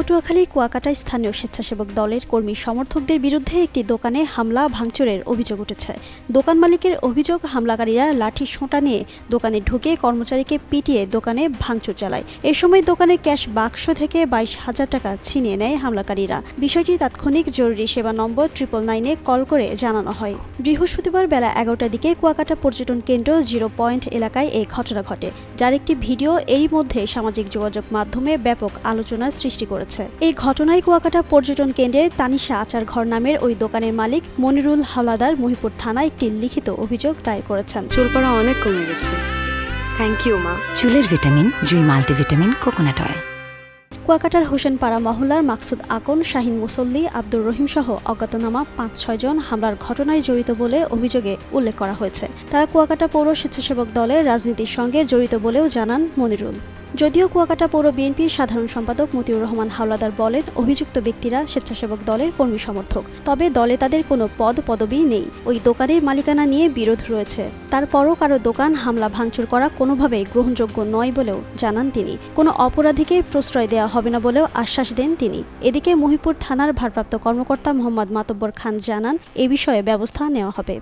পটুয়াখালীর কুয়াকাটা স্থানীয় স্বেচ্ছাসেবক দলের কর্মী সমর্থকদের বিরুদ্ধে একটি দোকানে হামলা, ভাঙচুরের অভিযোগ উঠেছে। দোকান মালিকের অভিযোগ, হামলাকারীরা লাঠি সোঁটা নিয়ে দোকানে ঢুকে কর্মচারীকে পিটিয়ে দোকানে ভাঙচুর চালায়। এ সময় দোকানের ক্যাশ বাক্স থেকে বাইশ হাজার টাকা ছিনিয়ে নেয় হামলাকারীরা। বিষয়টি তাৎক্ষণিক জরুরি সেবা নম্বর ট্রিপল নাইনে কল করে জানানো হয়। বৃহস্পতিবার বেলা এগারোটার দিকে কুয়াকাটা পর্যটন কেন্দ্র জিরো পয়েন্ট এলাকায় এই ঘটনা ঘটে, যার একটি ভিডিও এরই মধ্যে সামাজিক যোগাযোগ মাধ্যমে ব্যাপক আলোচনার সৃষ্টি করেছে। এই ঘটনায় কুয়াকাটা পর্যটন কেন্দ্রের তানিশা আচার ঘর নামের ওই দোকানের মালিক মনিরুল হাওলাদার মহিপুর থানায় একটি লিখিত অভিযোগ দায়ের করেছেন। চুল পড়া অনেক কমে গেছে। থ্যাংক ইউ মা। চুলের ভিটামিন জুই মাল্টিভিটামিন কোকোনাট অয়েল। কুয়াকাটার হোসেনপাড়া মহল্লার মাকসুদ আকন শাহিন মুসল্লি আব্দুর রহিম সহ অজ্ঞাতনামা পাঁচ ছয়জন হামলার ঘটনায় জড়িত বলে অভিযোগে উল্লেখ করা হয়েছে। তারা কুয়াকাটা পৌর স্বেচ্ছাসেবক দলের রাজনীতির সঙ্গে জড়িত বলেও জানান মনিরুল। যদিও কুয়াকাটা পৌর বিএনপির সাধারণ সম্পাদক মতিউর রহমান হাওলাদার বলেন, অভিযুক্ত ব্যক্তিরা স্বেচ্ছাসেবক দলের কর্মী সমর্থক। তবে দলে তাদের কোনো পদ পদবি নেই। ওই দোকানের মালিকানা নিয়ে বিরোধ রয়েছে। তারপরও কারও দোকান, হামলা, ভাঙচুর করা কোনোভাবেই গ্রহণযোগ্য নয় বলেও জানান তিনি। কোনো অপরাধীকে প্রশ্রয় দেওয়া হবে না বলেও আশ্বাস দেন তিনি। এদিকে মহিপুর থানার ভারপ্রাপ্ত কর্মকর্তা মোহাম্মদ মাতব্বর খান জানান, এ বিষয়ে ব্যবস্থা নেওয়া হবে।